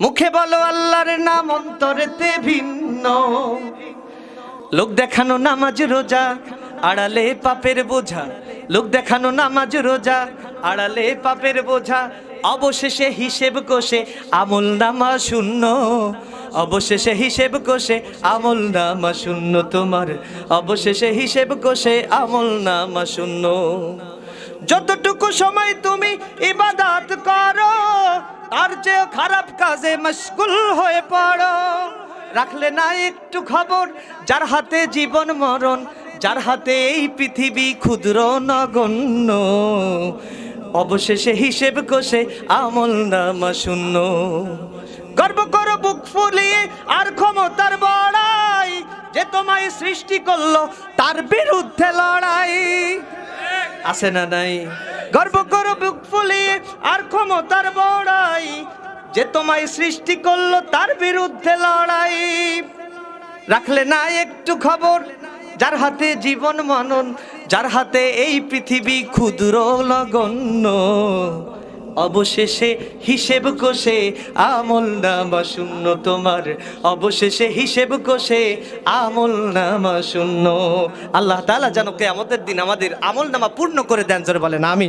মুখে বলো আল্লাহর নাম, অন্তরেতে ভিন্ন। লোক দেখানো নামাজ, রোজা, আড়ালে পাপের বোঝা। লোক দেখানো নামাজ, রোজা, আড়ালে পাপের বোঝা। অবশেষে হিসেব কষে, আমল নামা শূন্য। অবশেষে হিসেব কষে, আমল নামা শূন্য তোমার। অবশেষে হিসেব কষে, আমল নামা শূন্য। যতটুকু সময় তুমি ইবাদাত করো তার চেয়ে খারাপ কাজে মশগুল হয়ে পড়ো, রাখলে না একটু খবর, যার হাতে জীবন মরণ, যার হাতে এই পৃথিবী ক্ষুদ্র নগণ্য। অবশেষে হিসেব কষে আমল নামা শূন্য। গর্ব করো, বুক ফুলিয়ে আর ক্ষমতার বড়াই, যে তোমায় সৃষ্টি করল, তার বিরুদ্ধে লড়াই। আছে না নাই? গর্ব ক্ষমতার বড়াই, যে তোমায় সৃষ্টি করল তার বিরুদ্ধে লড়াই। রাখলে না একটু খবর, যার হাতে জীবন মনন, যার হাতে এই পৃথিবী ক্ষুদ্র নগণ্য। অবশেষে হিসেব কষে আমল নামা শূন্য তোমার। অবশেষে হিসেব কষে আমল নামা শূন্য। আল্লাহ তালা যেন কে আমাদের দিন আমাদের আমল নামা পূর্ণ করে দেন, জোরে বলেন আমি